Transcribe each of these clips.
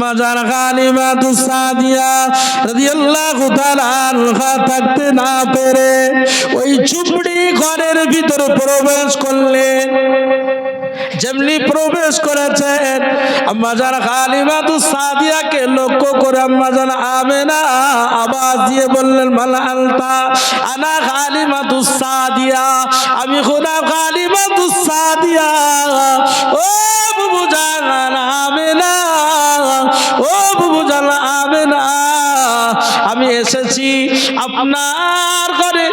মাজার গালিমাতু সাদিয়া রাদিয়াল্লাহু তাআলা আনহা থাকতে না পেরে ওই চুপড়ি ঘরের ভিতর প্রবেশ করলেন যেমনি প্রবেশ করেছেন আম্মাজান খালিমাতু সাদিয়াকে লক্ষ্য করে আম্মাজান আমেনা আওয়াজ দিয়ে বললেন, মাল আলতা আনা খালিমাতু সাদিয়া, আমি খোদা খালিমাতু সাদিয়া। ও বুবু জান আমেনা ও বুবু জান আমেনা, আমি এসেছি আপনার ঘরে।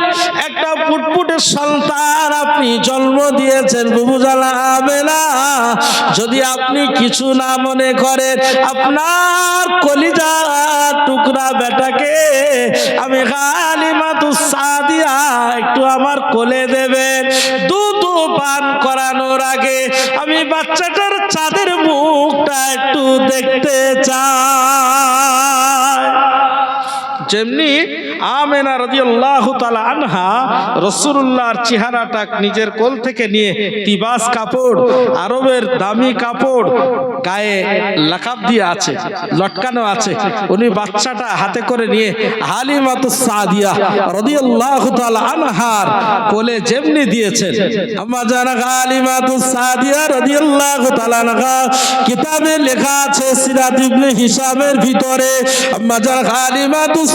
একটা ফুটফুটের সন্তান আপনি জন্ম দিয়েছেন, বুবু জালা আমেনা। যদি আপনি কিছু না মনে করেন, আপনার কলিজা টুকরা বেটাকে আমি খালিমাতু সাদিয়া একটু আমার কোলে দেবেন। দুধ পান করানোর আগে আমি বাচ্চাটার চাঁদের মুখটা একটু দেখতে চাই। যেমনি আমেনা রাদিয়াল্লাহু তালা আনহা রাসূলুল্লাহর চেহারাটা নিজের কোল থেকে নিয়ে তিবাস কাপড়, আরবের দামি কাপড় গায়ে লাকাব দিয়ে আছে, লটকানো আছে। উনি বাচ্চাটা হাতে করে নিয়ে হালিমাতু সাদিয়া রাদিয়াল্লাহু তাআলা আনহার কোলে যেমনি দিয়েছেন। আম্মা জানা হালিমাতু সাদিয়া রাদিয়াল্লাহু তাআলা আনহা কিতাবে লেখা আছে সিরাত হিসামের ভিতরে। আম্মা জানা হালিমাতু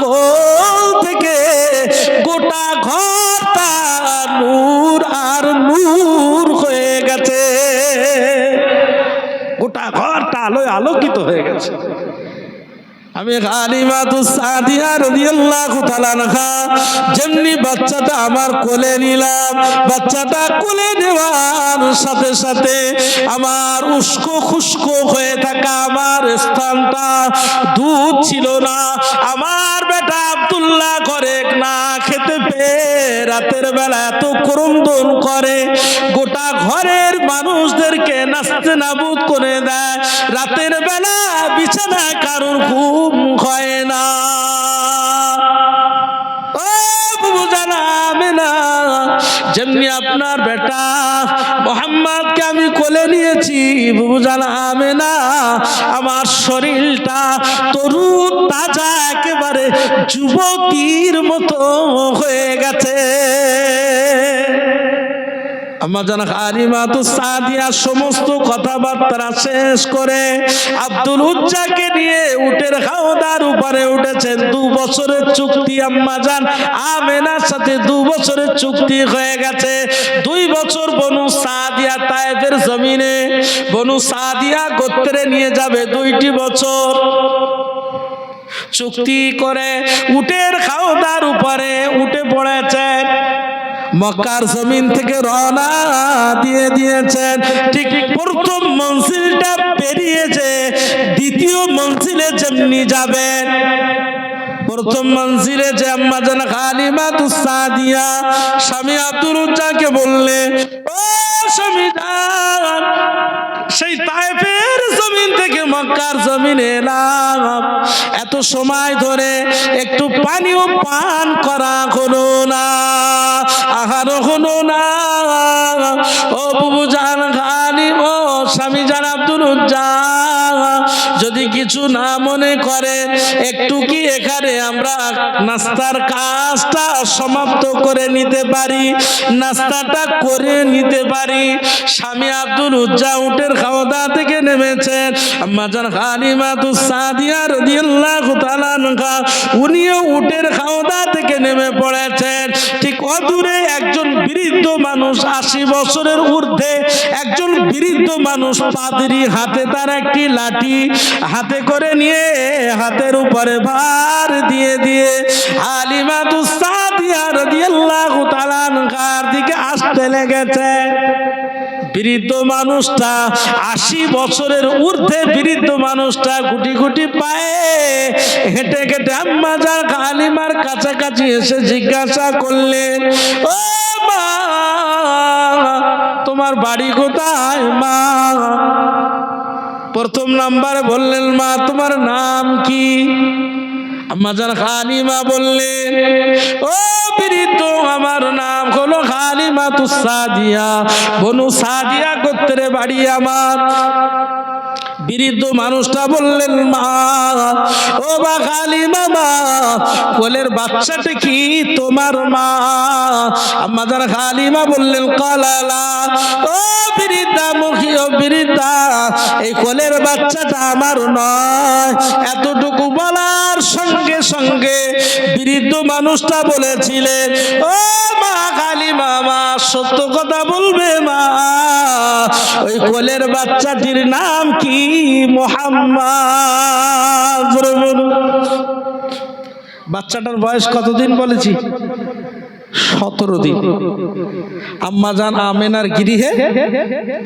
কোল থেকে গোটা ঘর তার নূর আর নূর হয়ে গেছে। গোটা ঘরটা আলোয় আলোকিত হয়ে গেছে। আমি গালিমাতু সাদিয়া রাদিয়াল্লাহু তাআলা যেমনি বাচ্চাটা আমার কোলে নিলাম, বাচ্চাটা কোলে নেওয়ার সাথে সাথে আমার উস্কো খুস্কো হয়ে থাকা আমার স্থানটা দুধ ছিল না। আমার বেটা আব্দুল্লাহ করে না খেতে পেয়ে রাতের বেলা এত ক্রন্দন করে, গোটা ঘরের মানুষদেরকে নাচতে নাবুদ করে দেয়। রাতের বেলা বিছানায় কারোর ঘুম যেমনি আপনার বেটা। মোহাম্মদকে আমি কোলে নিয়েছি বুঝান জানাবে না আমার শরীরটা তরু তাজা, একেবারে যুবকীর মতো হয়ে গেছে। আমার জানা আলিমাতু সাদিয়া সমস্ত কথাবার্তা শেষ করে আব্দুল উজ্জাকে নিয়ে উটের খাওদার উপরে উঠেছেন। দু বছরের চুক্তি, আম্মা জান, আমেনার সাথে দু বছরের চুক্তি হয়ে গেছে। দুই বছর বনু সাদিয়া তায়েফের জমিনে, বনু সাদিয়া গোত্রে নিয়ে যাবে দুইটি বছর। চুক্তি করে উটের খাওদার উপরে মক্কার জমিন থেকে রওনা দিয়ে দিয়েছেন। ঠিক প্রথম মঞ্জিলটা পেরিয়েছে, দ্বিতীয় মঞ্জিলে যেমনি যাবেন। প্রথম মঞ্জিলে যে আম্মা জান খালিমা তুসাদিয়া স্বামী আব্দুল উজ্জাকে বললে, ও স্বামী সেই থেকে মক্কার জমিনে নাম এত সময় ধরে একটু পানিও পান করা হলো না আহারও হলো না। ও বুবু জান, খালি ও স্বামী জান আব্দুল যদি কিছু না মনে করে, একটু কি এখানে আমরা নাস্তার কাজটা সমাপ্ত করে নিতে পারি, নাস্তাটা করে নিতে পারি? স্বামী আব্দুল উজ্জা উটের খাওয়া দাওয়া থেকে নেমেছেন। আম্মাজান হালিমা তু সাদিয়া রাদিয়াল্লাহু উনিও উটের খাওয়া দাওয়া থেকে নেমে পড়েছেন। অদূরে একজন বৃদ্ধ মানুষ আশি বছরের ঊর্ধ্বে একজন বৃদ্ধ মানুষ পাদরি হাতে তার একটি লাঠি হাতে করে নিয়ে হাতের উপরে ভার দিয়ে দিয়ে হালিমা তুসাদিয়া রাদিয়াল্লাহু তাআলা দিকে আসতে লেগেছে? বৃদ্ধ মানুষটা আশি বছরের ঊর্ধ্বে বৃদ্ধ মানুষটা গুটি গুটি পায়ে হেঁটে হেঁটে আম্মা যার কাছাকাছি এসে জিজ্ঞাসা করলেন, ও মা, তোমার বাড়ি কোথায় মা? প্রথম নাম্বার বললেন, মা, তোমার নাম কি? আম্মাজান খালিমা বললেন, ও খালিমা সাদিয়া। বনু সাদিয়া গোত্রে বাড়ি আমার। বৃদ্ধ মানুষটা বললেন, মা, ও বা খালি মামা, কোলের বাচ্চাটা কি তোমার মা? আমাদের খালিমা বললেন, কলালা, ও বৃদ্ধা মুখী, ও বৃদ্ধা, এই কোলের বাচ্চাটা আমার নয়। এতটুকু বলার সঙ্গে সঙ্গে বৃদ্ধ মানুষটা বলেছিলেন, ও মা মামা সত্য কথা বলবে মা। ওই কোলের বাচ্চাটির নাম কি? মোহাম্মদ। বাচ্চাটার বয়স কতদিন বলেছি? সতেরো দিন। আম্মা আম্মাজান আমেনার গৃহে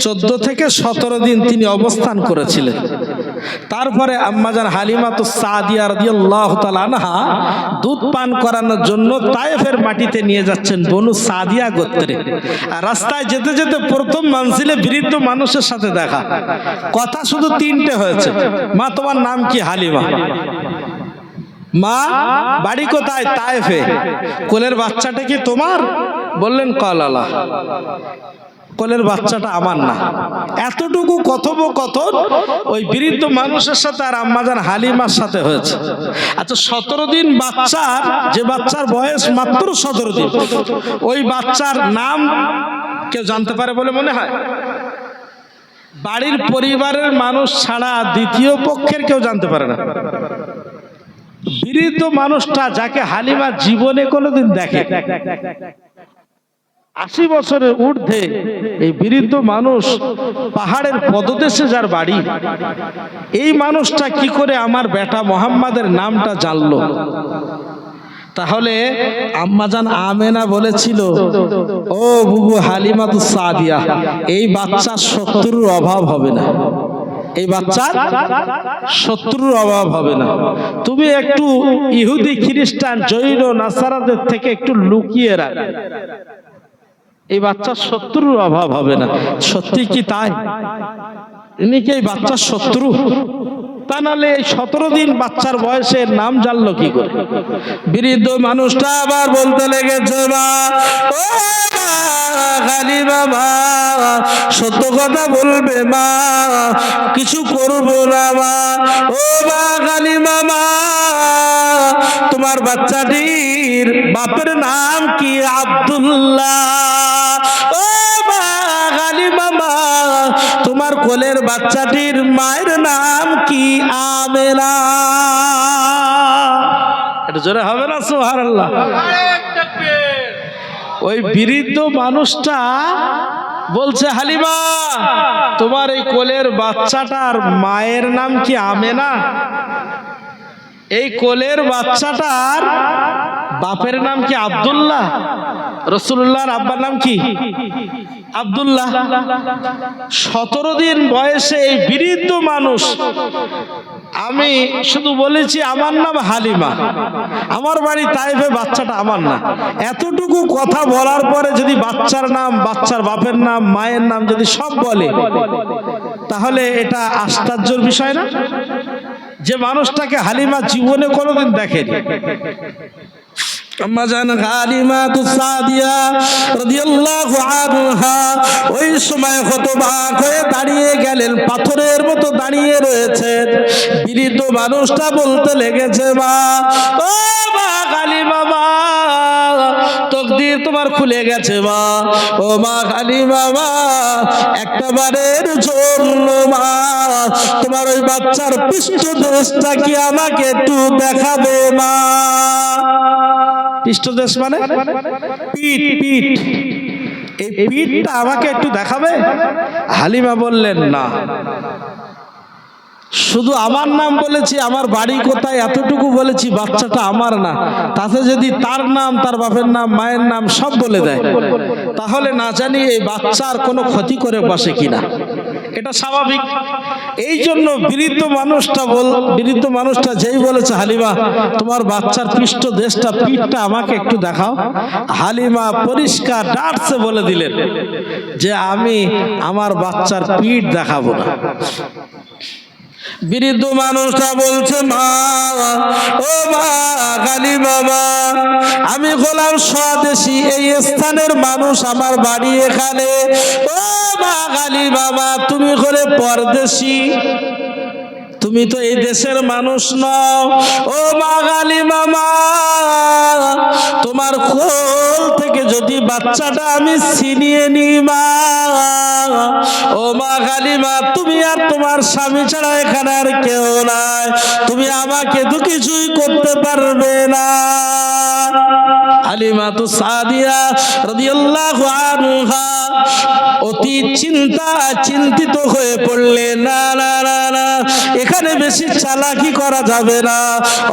চোদ্দ থেকে সতেরো দিন তিনি অবস্থান করেছিলেন। তারপরে আম্মাজান হালিমা তো সাদিয়া রাদিয়াল্লাহু তাআলা আনহা দুধ পান করানোর জন্য তায়েফের মাটিতে নিয়ে যাচ্ছেন বনু সাদিয়া গোত্রে। আর রাস্তায় যেতে যেতে প্রথম মানসিলে বৃদ্ধ মানুষের সাথে দেখা। কথা শুধু তিনটে হয়েছে। মা, তোমার নাম কি হালিমা? মা, বাড়ি কোথায়? তায়েফে। কোলের বাচ্চাটা কি তোমার? বললেন, কলালা। কোলের বাচ্চাটা আমার না। এতটুকু কথোপকথন ওই বৃদ্ধ মানুষের সাথে আর আম্মাজান হালিমার সাথে হয়েছে। আচ্ছা সতেরো দিন বাচ্চার, যে বাচ্চার বয়স মাত্র সতেরো দিন, ওই বাচ্চার নাম কেউ জানতে পারে বলে মনে হয়? বাড়ির পরিবারের মানুষ ছাড়া দ্বিতীয় পক্ষের কেউ জানতে পারে না। বৃদ্ধ মানুষটা যাকে হালিমা জীবনে কোনোদিন দেখে আশি বছরের ঊর্ধ্বে এই বৃদ্ধ মানুষ পাহাড়ের পদদেশে যার বাড়ি, এই মানুষটা কি করে আমার বেটা মোহাম্মদের নামটা জানলো? তাহলে আম্মাজান আমেনা বলেছিল, ও বুবু হালিমা তু সাদিয়া, এই বাচ্চার শত্রুর অভাব হবে না। এই বাচ্চার শত্রুর অভাব হবে না। তুমি একটু ইহুদি খ্রিস্টান, জৈন, নাসারাদের থেকে একটু লুকিয়ে রাখ। এই বাচ্চার শত্রুর অভাব হবে না। সত্যি কি তাই? ইনি কি এই বাচ্চার শত্রু। তা নাহলে এই সতেরো দিন বাচ্চার বয়সে নাম জানলো কি করে? বৃদ্ধ মানুষটা আবার বলতে লেগেছে সত্য কথা বলবে মা, কিছু করব না মা। ও মা, খালি মামা তোমার বাচ্চাটির বাপের নাম কি? আব্দুল্লাহ। কোলের বাচ্চাটির মায়ের নাম কি? আমেনা। এটা জোরে হবে না? সোহার আল্লাহ ওই বৃদ্ধ মানুষটা বলছে, হালিমা, তোমার এই কোলের বাচ্চাটার মায়ের নাম কি আমেনা? এই কোলের বাচ্চাটার বাপের নাম কি আব্দুল্লাহ? রসুল্লাহর আব্বার নাম কি? আব্দুল্লাহ, সতেরো দিন বয়সে এই বৃদ্ধ মানুষ, আমি শুধু বলেছি আমার নাম হালিমা। আমার বাড়ি তাইফে, বাচ্চাটা আমার না। এতটুকু কথা বলার পরে যদি বাচ্চার নাম, বাচ্চার বাপের নাম, মায়ের নাম যদি সব বলে, তাহলে এটা আশ্চর্যের বিষয় না? যে মানুষটাকে হালিমা জীবনে কোনোদিন দেখেনি। আম্মাজান হালিমা তুসাদিয়া রাদিয়াল্লাহু আনহা। ওই সময় হতবাক হয়ে দাঁড়িয়ে গেলেন, পাথরের মতো দাঁড়িয়ে রয়েছেন। বৃদ্ধ মানুষটা বলতে লেগেছে বা ও মা কালী বাবা তোমার খুলে গেছে মা। ও মা কালী বাবা, একটা বারের জন্য মা। তোমার ওই বাচ্চার পৃষ্ঠদেশটা কি আমাকে একটু দেখাবে মা? পৃষ্ঠদেশ মানে? পিঠ পিঠ। এই পিঠটা আমাকে একটু দেখাবে? হালিমা বললেন, না। শুধু আমার নাম বলেছি, আমার বাড়ি কোথায় এতটুকু বলেছি, বাচ্চাটা আমার না। তাতে যদি তার নাম, তার বাপের নাম, মায়ের নাম সব বলে দেয়, তাহলে না জানি এই বাচ্চার কোনো ক্ষতি করে বসে কিনা। এটা স্বাভাবিক। এই জন্য বৃদ্ধ মানুষটা বল, বৃদ্ধ মানুষটা যেই বলেছে, হালিমা, তোমার বাচ্চার পৃষ্ঠ দেশটা, পিঠটা আমাকে একটু দেখাও। হালিমা পরিষ্কার ডাটসে বলে দিলেন যে, আমি আমার বাচ্চার পিঠ দেখাবো না। বৃদ্ধ মানুষটা বলছে, মা, ও মা, কালী বাবা, আমি গোলাম স্বদেশী, এই স্থানের মানুষ আমার বাড়ি এখানে। ও মা, কালী বাবা, তুমি করে পরদেশী। তুমি তো এই দেশের মানুষ নও। ও মা, কালী মামা তোমার কোল থেকে যদি বাচ্চাটা আমি ছিনিয়ে নি মা, ও মা কালী মা তুমি আর তোমার স্বামী ছাড়া এখানে আর কেউ নাই। তুমি আমাকে তো কিছুই করতে পারবে না। আলিমা তো সাদিয়া রাদিয়াল্লাহু আনহা অতি চিন্তা, চিন্তিত হয়ে পড়লে, না না না না, এখানে বেশি চালাকি করা যাবে না।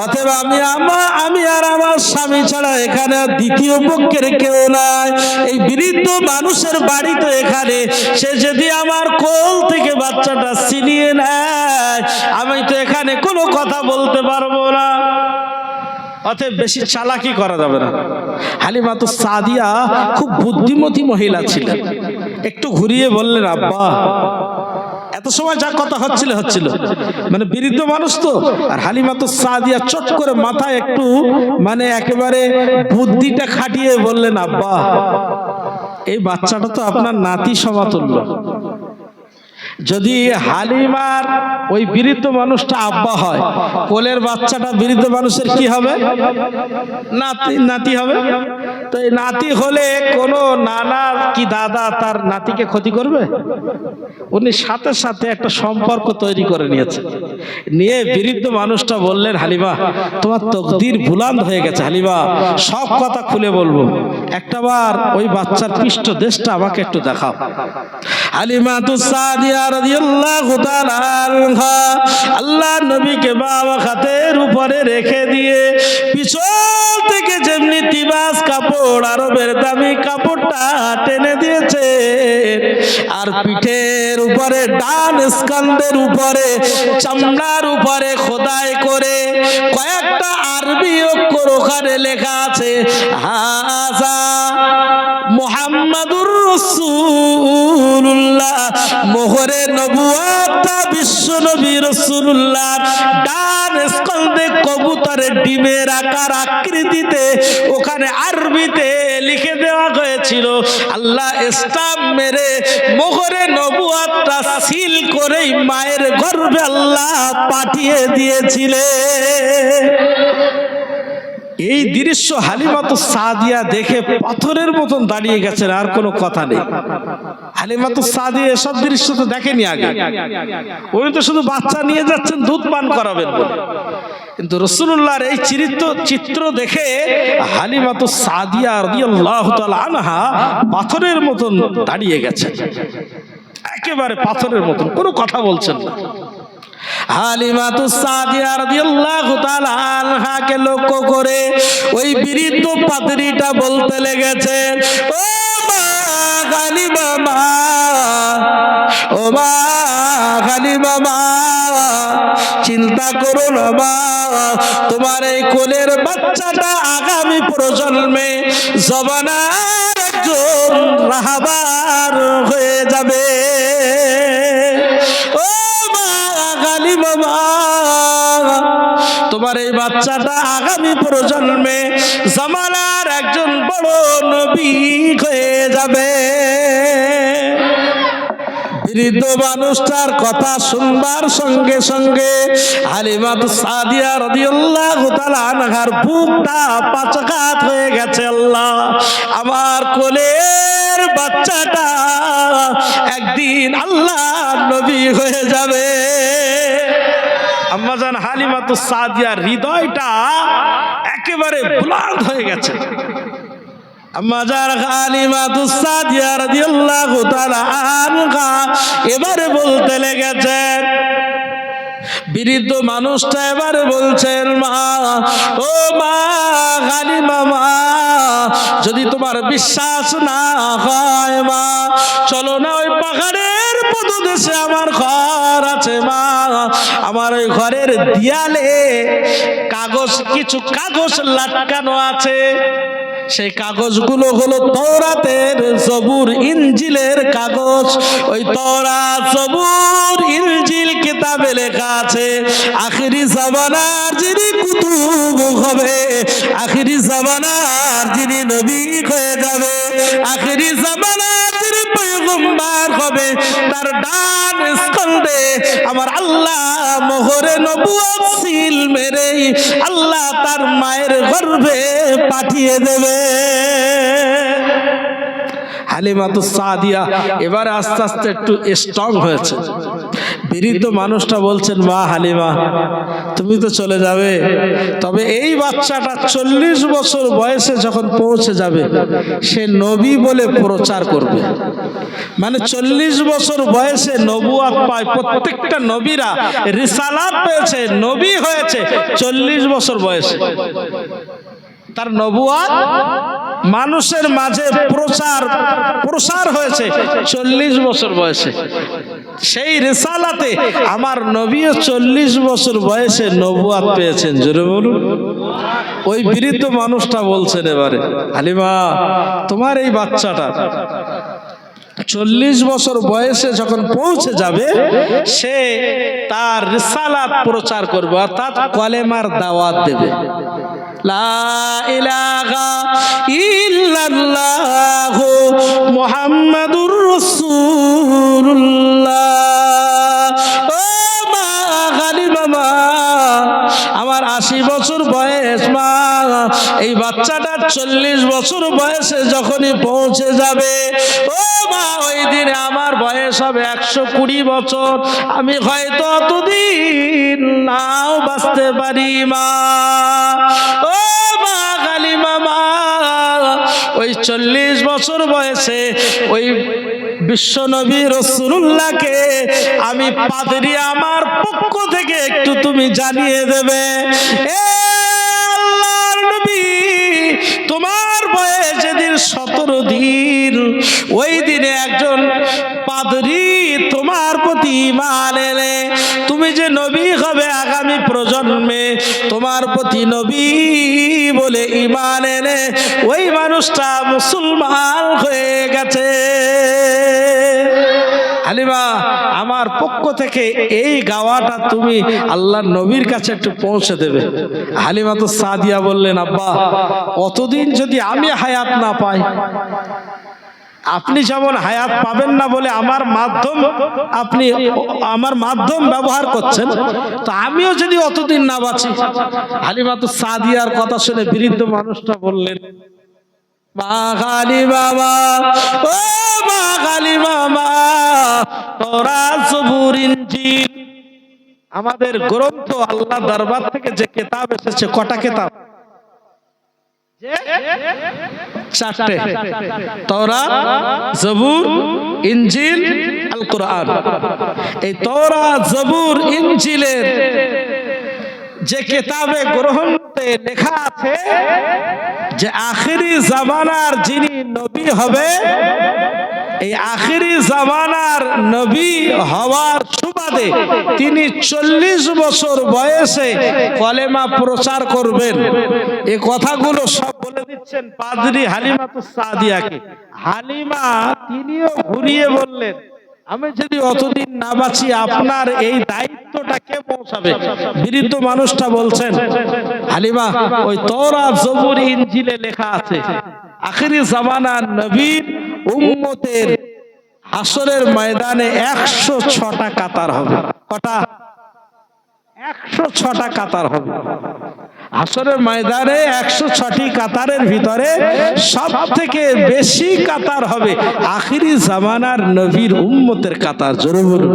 অতএব আমি আমার আমি আর আমার স্বামী ছাড়া এখানে দ্বিতীয় পক্ষের কেউ নাই। এই বৃদ্ধ মানুষের বাড়ি তো এখানে, সে যদি আমার কোল থেকে বাচ্চাটা ছিনিয়ে নেয়। আমি তো এখানে কোনো কথা বলতে পারব না। অতএব বেশি চালাকি করা যাবে না। হালিমা তো সাদিয়া খুব বুদ্ধিমতী মহিলা ছিলেন। একটু ঘুরিয়ে বললেন, আব্বা, এত সময় যা কথা হচ্ছিল হচ্ছিল। মানে বৃদ্ধ মানুষ তো। আর হালিমা তো সাদিয়া চট করে মাথায় একটু মানে একেবারে বুদ্ধিটা খাটিয়ে বললেন, আব্বা, এই বাচ্চাটা তো আপনার নাতি সমাতুল্য। যদি হালিমার ওই বৃদ্ধ মানুষটা আব্বা হয়, কোলের বাচ্চাটা বৃদ্ধ মানুষের কি হবে? নাতি নাতি হবে? তো এই নাতি হলে কোনো নানা কি দাদা তার নাতিকে ক্ষতি করবে? উনি সাথে সাথে একটা সম্পর্ক তৈরি করে নিয়েছে। নিয়ে বৃদ্ধ মানুষটা বললেন, হালিমা, তোমার তকদির ভুলান হয়ে গেছে, হালিমা, সব কথা খুলে বলব। একটাবার ওই বাচ্চার পৃষ্ঠ দেশটা আমাকে একটু দেখাও। হালিমা তো সাদিয়া আল্লাহ নবীকে বাবা খাতের উপরে রেখে দিয়ে পিছন থেকে যেমনি তিবাস কাপড়, আরবের দামি কাপড়টা টেনে দিয়েছে, আর পিঠের উপরে, ডান স্কন্দের উপরে, চামড়ার উপরে খোদাই করে কয়েকটা আরবি অক্ষর ওখানে লেখা আছে, হাজা মোহাম্মদুর রসুল্লাহ মোহরে নবুয়াতা বিশ্ব নবী রসুল্লাহ ডান স্কন্দে কবুতরের ডিমের আকার আকৃতিতে ওখানে আরবিতে লিখে দেওয়া হয়েছিল, আল্লাহ স্টাম্প মেরে মোহরে নবুয়াতটা সিল করেই মায়ের গর্ভে আল্লাহ পাঠিয়ে দিয়েছিলেন। এই দৃশ্য হালিমাতু সাদিয়া দেখে পাথরের মতন দাঁড়িয়ে গেছেন, আর কোনো কথা নেই। হালিমাতু সাদিয়া এসব দৃশ্য তো দেখেনি আগে। উনি তো শুধু বাচ্চা নিয়ে যাচ্ছেন, দুধ পান করাবেন বলে। কিন্তু রসুল্লাহর এই চিত্র চিত্র দেখে হালিমাতু সাদিয়া রাদিয়াল্লাহু আনহা পাথরের মতন দাঁড়িয়ে গেছেন। একেবারে পাথরের মতন, কোনো কথা বলছেন না। হালিমাতু সাদিয়া রাদিয়াল্লাহু তাআলা আনহাকে লক্ষ্য করে ওই বৃদ্ধ পাদ্রীটা বলতে লেগেছেন ও মা হালিমা মা, ও মা হালিমা মা, চিন্তা করো না মা, তোমার এই কোলের বাচ্চাটা আগামী প্রজন্মে জবানার একজন রাহাবার হয়ে যাবে। বাবা। তোমার এই বাচ্চাটা আগামী প্রজন্মে জামানার একজন বড় নবী হয়ে যাবে। বৃদ্ধ মানুষটার কথা শুনবার সঙ্গে সঙ্গে হালিমাত সাদিয়া রাদিয়াল্লাহু তাআলা আনহার বুকটা পাচকাত হয়ে গেছে আল্লাহ। আমার কোলের বাচ্চাটা একদিন আল্লাহ নবী হয়ে যাবে। আম্মাজান হালিমাতু সাদিয়ার হৃদয়টা একেবারে বুলাদ হয়ে গেছে। মাজার হালিমাতু সাদিয়া রাদিয়াল্লাহু তাআলা আনহা এবারে বলতে লেগেছেন বৃদ্ধ মানুষটা এবারে বলছেন, মা, ও মা গালি মা, যদি তোমার বিশ্বাস না হয় মা, চলো না ওই পাহাড়ের পদদেশে আমার ঘর আছে, মা। আমার ওই ঘরের দিয়ালে কাগজ, কিছু কাগজ লাটকানো আছে। সেই কাগজগুলো হলো তৌরাতের জবুর ইঞ্জিলের কাগজ। ওই তৌরা জবুর ইঞ্জিল কিতাবে লেখা আছে, আখিরি জামানার যিনি কুতুব হবে, আখিরি জামানার যিনি নবী হয়ে যাবে, আখিরি পয়গম্বর হবে, তার ডান স্কন্ধে আমার আল্লাহ মোহরে নবুয়ত সিল মেরে আল্লাহ তার মায়ের গর্ভে পাঠিয়ে দেবে। হালিমা তো সাদিয়া, এবারে আস্তে আস্তে একটু স্ট্রং হয়েছে। বৃদ্ধ মানুষটা বলছেন মা হালিমা তুমি তো চলে যাবে। তবে এই বাচ্চাটা চল্লিশ বছর বয়সে যখন পৌঁছে যাবে সে নবী বলে প্রচার করবে। মানে চল্লিশ বছর বয়সে নবুয়াত পায় প্রত্যেকটা নবীরা রিসালাত পেয়েছে নবী হয়েছে চল্লিশ বছর বয়সে। তার নবুয়াত মানুষের মাঝে প্রচার প্রসার হয়েছে চল্লিশ বছর বয়সে। সেই রেসালাতে আমার নবীও চল্লিশ বছর বয়সে নবুয়াত পেয়েছেন। জোরে বলুন। ওই বৃদ্ধ মানুষটা বলছেন এবারে, হালিমা, তোমার এই বাচ্চাটা চল্লিশ বছর বয়সে যখন পৌঁছে যাবে, সে তার রিসালাত প্রচার করবে, অর্থাৎ কলেমার দাওয়াত দেবে। লা ইলাহা ইল্লাল্লাহ ও মা আমার আশি বছর বয়স মা, এই চল্লিশ বছর বয়সে যখনই পৌঁছে যাবে, ও মা, ওই দিনে আমার বয়স হবে একশো কুড়ি বছর, আমি হয়তো অতদিন নাও বাঁচতে পারি মা। ও মা কালী মামা ওই চল্লিশ বছর বয়সে ওই বিশ্বনবী রসুল্লাহকে আমি পাদরি আমার পক্ষ থেকে একটু তুমি জানিয়ে দেবে। তোমার বয়স যেদিন সতেরো দিন, ওই দিনে একজন ইমান এলে তুমি যে নবী হবে আগামী প্রজন্মে, তোমার প্রতি নবী বলে ইমান এনে ওই মানুষটা মুসলমান হয়ে গেছে। হালিমা আমার পক্ষ থেকে এই গাওয়াটা তুমি আল্লাহর নবীর কাছে একটু পৌঁছে দেবে। হালিমা তো সাদিয়া বললেন, আব্বা, অতদিন যদি আমি হায়াত না পাই আপনি যেমন হায়াত পাবেন না বলে আমার মাধ্যম আপনি আমার মাধ্যম ব্যবহার করছেন, তো আমিও যদি অতদিন না বাঁচি, হালিমা তো সাদিয়ার কথা শুনে বৃদ্ধ মানুষটা বললেন, মা কালী ও মা কালী আমাদের গ্রন্থ আল্লাহ দরবার থেকে যে কেতাব এসেছে, কটা কেতাব? চারটে। তওরা জবুর ইঞ্জিল আল কোরআন এই জবুর ইঞ্জিলের যে কেতাবে গ্রহণতে লেখা আছে যে আখিরি জামানার যিনি নবী হবে এই আখিরি জামানার নবী হওয়ার সুবাদে তিনি চল্লিশ বছর বয়সে কলেমা প্রচার করবেন। এই কথাগুলো সব বলে দিচ্ছেন পাদরি হালিমা তো সাদিয়াকে হালিমা তিনিও ঘুরিয়ে বললেন আমি যদি অতদিন না বাঁচি আপনার এই দায়িত্বটা কে পৌঁছাবে? বৃদ্ধ মানুষটা বলছেন হালিমা ওই তোরা জবুর ইঞ্জিলে লেখা আছে আখিরি জামানার নবীর উম্মতের হাসরের ময়দানে একশো ছটা কাতার হবে। কটা? একশো ছটা কাতার হবে। হাসরের ময়দানে একশো ছটি কাতারের ভিতরে সব থেকে বেশি কাতার হবে। আখিরি জামানার নবীর উম্মতের কাতার, জোরে বলুন।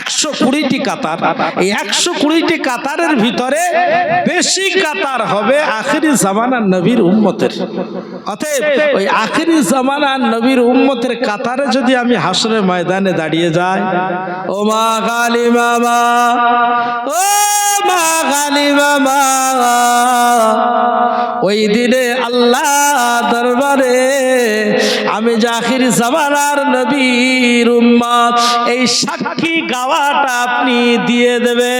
একশো কুড়িটি কাতার। এই একশো কুড়িটি কাতারের ভিতরে বেশি কাতার হবে আখিরি জামানার নবীর উম্মতের। অতএব ওই আখিরি জামানার নবীর উম্মতের কাতারে যদি আমি হাসরের ময়দানে দাঁড়িয়ে যাই ও মা কালী মামা ও ওই দিনে আল্লাহ দরবারে আমি জাহির জামানার নবীর এই সাক্ষী গাওয়াটা আপনি দিয়ে দেবেন।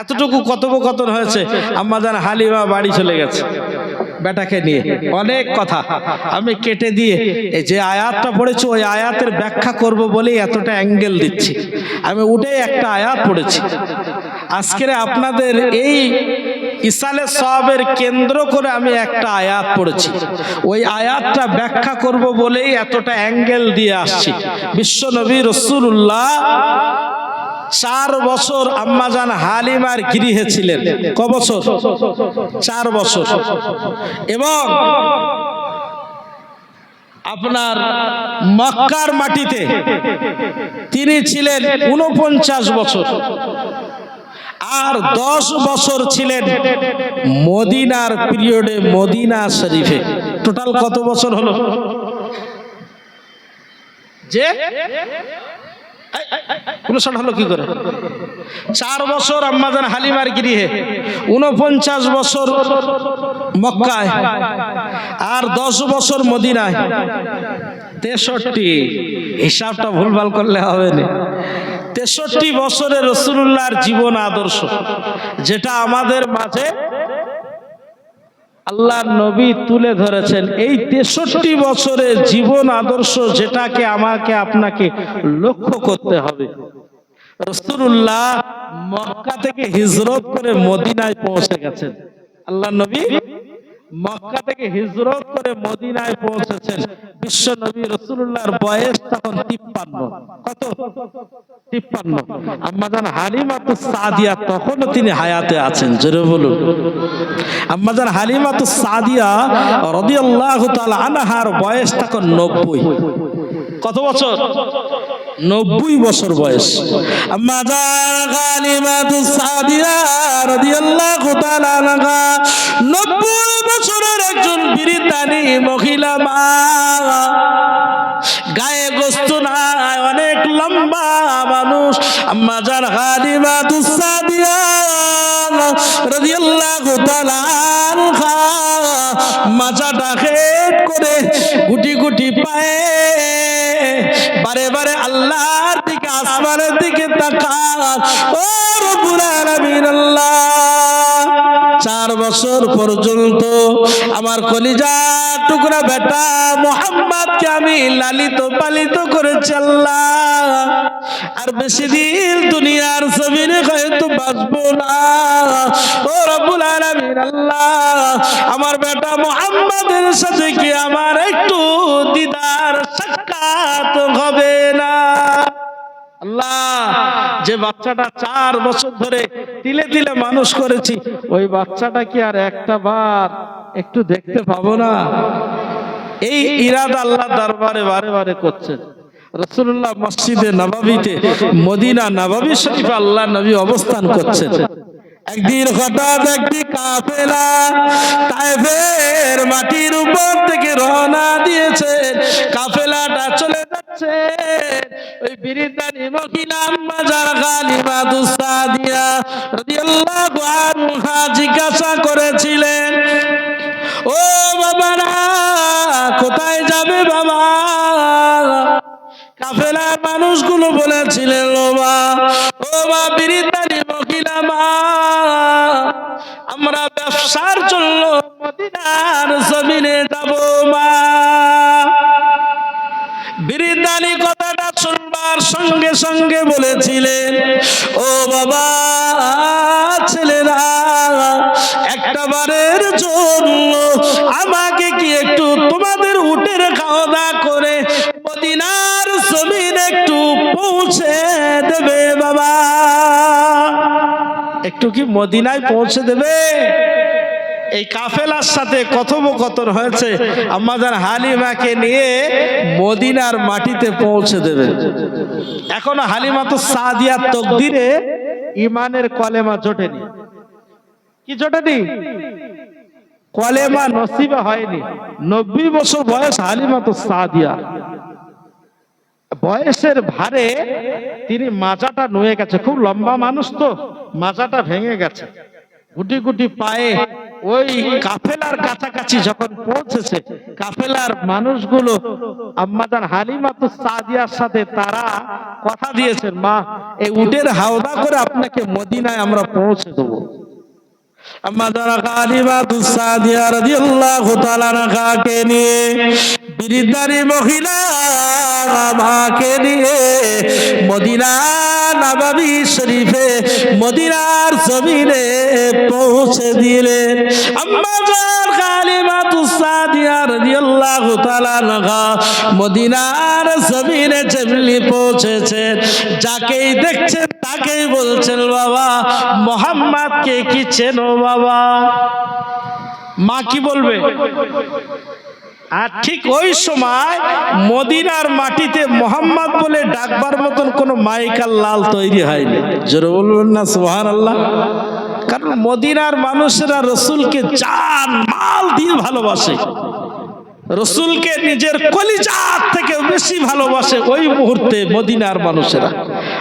এতটুকু কথোপকথন হয়েছে আম্মাজান হালিমা বাড়ি চলে গেছে। বেটাকে নিয়ে। অনেক কথা। আমি কেটে দিয়ে যে আয়াতটা পড়েছি, ওই আয়াতের ব্যাখ্যা করব বলেই এতটা অ্যাঙ্গেল দিচ্ছি। আমি উঠে একটা আয়াত পড়েছি। আজকের আপনাদের এই ইসালে সবের কেন্দ্র করে আমি একটা আয়াত পড়েছি। ওই আয়াতটা ব্যাখ্যা করব বলেই এতটা অ্যাঙ্গেল দিয়ে আসছি। বিশ্ব নবী রসুল্লাহ চার বছর আম্মাজান হালিমার গৃহে ছিলেন। ক বছর? চার বছর। এবং আপনার মক্কার মাটিতে তিনি ছিলেন উনপঞ্চাশ বছর। আর দশ বছর ছিলেন মদিনার পিরিয়ডে মদিনা শরীফে। টোটাল কত বছর হলো? যে উনষাট হলো কি করে? চার বছর আম্মাজান হালিমার গৃহে, উনপঞ্চাশ বছর মক্কায় আর দশ বছর মদিনায়। তেষট্টি, হিসাবটা ভুলভাল করলে হবে না। তেষট্টি বছরে রসুল্লাহর জীবন আদর্শ, যেটা আমাদের মাঝে আল্লাহর নবী তুলে ধরেছেন, এই তেষট্টি বছরের জীবন আদর্শ যেটাকে আমাকে আপনাকে লক্ষ্য করতে হবে। রসুল্লাহ মক্কা থেকে হিজরত করে মদিনায় পৌঁছে গেছেন। আল্লাহ নবী মক্কা থেকে হিজরত করে মদিনায় পৌঁছেছেন। বিশ্ব নবী রসুল্লাহর বয়স তখন তিপ্পান্ন। কত? তিপ্পান্ন। আম্মাজান হালিমাতু সাদিয়া, তখনও তিনি হায়াতে আছেন। জোরে বলুন। আম্মাজান হালিমাতু সাদিয়া রাদিয়াল্লাহু তাআলা আনহার বয়স তখন নব্বই। কত বছর? নব্বই বছর বয়স। নব্বই বছরের একজন বিরিতানি মহিলা মা। গায়ে গোস্ত নাই, অনেক লম্বা মানুষ। আম্মা জান হালিমা তুসাদিয়া রাদিয়াল্লাহু তাআলা আনহা, মাজাটা হেট করে গুটি গুটি পায়ে বারে বারে আল্লাহর দিকে আসমানের দিকে তাকান। ও রব্বুল আলামিন আল্লাহ। চার বছর পর্যন্ত আমার কলিজা টুকরা বেটা মোহাম্মদকে আমি লালিত পালিত করে আল্লাহ। আর বেশি দিন দুনিয়ার জমিনে হয়তো বাঁচবো না। ও রব্বুল আলামিন আল্লাহ, আমার বেটা মোহাম্মদের সাথে কি আমার একটু দিদার সাক্ষাৎ হবে না? আল্লাহ, যে বাচ্চাটা চার বছর ধরে তিলে তিলে মানুষ করেছি, ওই বাচ্চাটা কি আর একটা বার একটু দেখতে পাবো না? এই ইরাদ আল্লাহ দরবারে বারে বারে করছে। রসুল্লাহ মসজিদে নবাবিতে, মদিনা নবাবি শরীফ আল্লাহ নবী অবস্থান করছেন। একদিন হঠাৎ একটি কাফেলা তাইফের মাটির উপর থেকে রওনা দিয়েছে। কাফেলাটা চলে যাচ্ছে। ওই বিরিদানি মহিলা আম্মা যারা গালিমা দুসাদিয়া রাদিয়াল্লাহু আনহা জিজ্ঞাসা করেছিলেন, ও বাবারা, কোথায় যাবে বাবা? কাফেলার মানুষগুলো বলেছিলেন, ও মা ও মা বিরিদানি মহিলা মা, আমরা ব্যবসার জন্য মদিনার জমিনে যাব মা। বিরিদানি কথাটা শুনবার সঙ্গে সঙ্গে বলেছিলেন একটু কি মদিনায় পৌঁছে দেবে। এই কাফেলার সাথে কথোপকথন হয়েছে। আমাদের হালিমাকে নিয়ে মদিনার মাটিতে পৌঁছে দেবে। এখন হালিমা তো সাদিয়া তকদিরে ইমানের কলেমা জোটেনি। কি জোটেনি? কলেমা নসিবে হয়নি। নব্বই বছর বয়স হালিমা তো সাদিয়া। বয়সের ভারে তিনি মাজাটা নুয়ে গেছে। খুব লম্বা মানুষ তো, মাজাটা ভেঙে গেছে। গুটি গুটি পায়ে ওই কাফেলার কাছাকাছি যখন পৌঁছেছে, কাফেলার মানুষগুলো আম্মাদান হালিমা তো সাদিয়ার সাথে তারা কথা দিয়েছেন, মা, এই উটের হাওদা করে আপনাকে মদিনায় আমরা পৌঁছে দেবো। নিয়ে, বিরিদারি মহিলা আমাকে নিয়ে মদিনা নববী শরীফে মদিনার জমিনে পৌঁছে নাকা মদিনার জমিনে যেমনি পৌঁছেছেন, যাকেই দেখছেন তাকেই বলছেন, বাবা, মোহাম্মদকে কি চেনো? বাবা। মা কি বলবে? আর ঠিক ওই সময় মদিনার মাটিতে মোহাম্মদ বলে ডাকবার মতন কোনো মাইকার লাল তৈরি হয়নি। জোরে বলবেন না সোহান আল্লাহ কারণ মদিনার মানুষেরা রসুলকে চান মাল দিয়ে ভালোবাসে। রসুলকে নিজের কলিজার থেকে বেশি ভালোবাসে ওই মুহূর্তে মদিনার মানুষেরা।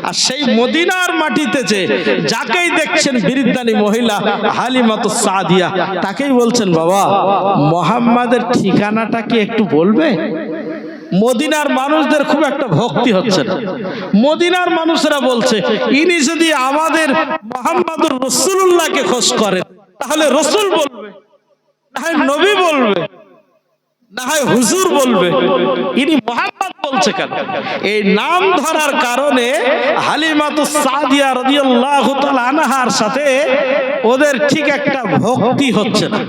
আর সেই মদিনার মাটিতে যে যাকেই দেখছেন বিরিদ্দানি মহিলা, হালিমাত সাদিয়া, তাকেই বলছেন, বাবা, মোহাম্মদের ঠিকানাটা কি একটু বলবে? মদিনার মানুষদের খুব একটা ভক্তি হচ্ছে না। মদিনার মানুষেরা বলছে, ইনি যদি আমাদের মোহাম্মদুর রসুল্লাহকে খোঁজ করেন, তাহলে রসুল বলবে হয় নবী বলবে। না হয় হুজুর বলবে। ইনি মোহাম্মদ বলছে কেন? এই নাম ধরার কারণে হালিমাতু সাদিয়া রাদিয়াল্লাহু তাআলা আনহার সাথে ওদের ঠিক একটা ভক্তি হচ্ছে না।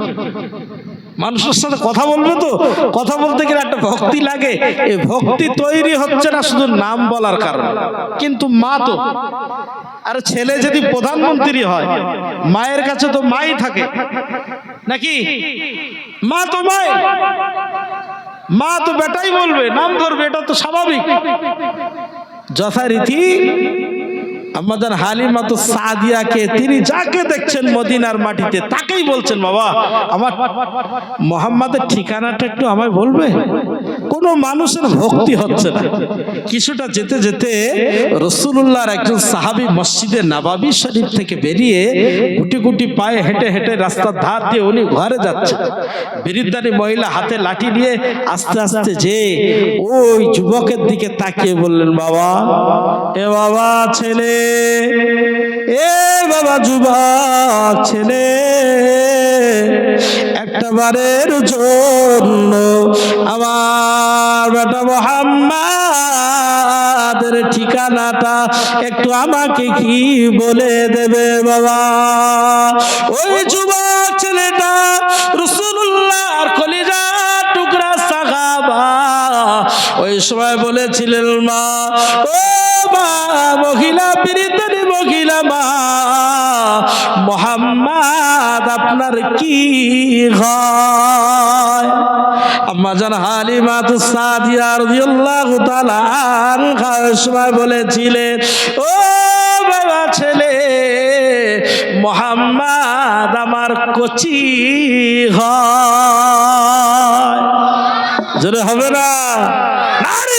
মানুষের সাথে কথা বলবে তো? কথা বলতে গেলে একটা ভক্তি লাগে। এই ভক্তি তৈরি হচ্ছে না শুধু নাম বলার কারণে। কিন্তু মা তো, আর ছেলে যদি প্রধানমন্ত্রী হয়, মায়ের কাছে তো মাই থাকে। নাকি? মা তো মাই মা তো বেটাই বলবে নাম ধরবে এটা তো স্বাভাবিক। যথারীতি আমাদের হালিমা তো সাদিয়াকে তিনি যাকে দেখছেন মদিনার মাটিতে, তাকেই বলছেন, বাবা, আমার মোহাম্মদের ঠিকানাটা একটু আমায় বলবে? কোনো মানুষের ভক্তি হচ্ছে না। কিছুটা যেতে যেতে রসুল্লাহর একজন সাহাবি মসজিদে নাবাবি শরীফ থেকে বেরিয়ে গুটি গুটি পায়ে হেঁটে হেঁটে রাস্তার ধার দিয়ে উনি ঘরে যাচ্ছে। বিরিদ্দারি মহিলা হাতে লাঠি নিয়ে আস্তে আস্তে যে ওই যুবকের দিকে তাকিয়ে বললেন, বাবা, এ বাবা, ছেলে এ বাবা যুবক ছেলে, একটা বারের জন্য আমার বেটা মোহাম্মদের ঠিকানাটা একটু আমাকে কি বলে দেবে বাবা? ওই যুবক ছেলেটা রসুল্লাহর কলিজা টুকরা সাগাবা। ওই সময় বলেছিলেন মা, ও মহিলা বিরিতনি মহিলা মা। মোহাম্মদ, আপনার কি হয়? আম্মা জান হালিমা তু সাদিয়া রাদিয়াল্লাহু তাআলা আনহা বলেছিলেন, ও বাবা ছেলে, মোহাম্মদ আমার কচি হয়। হবে না? নারী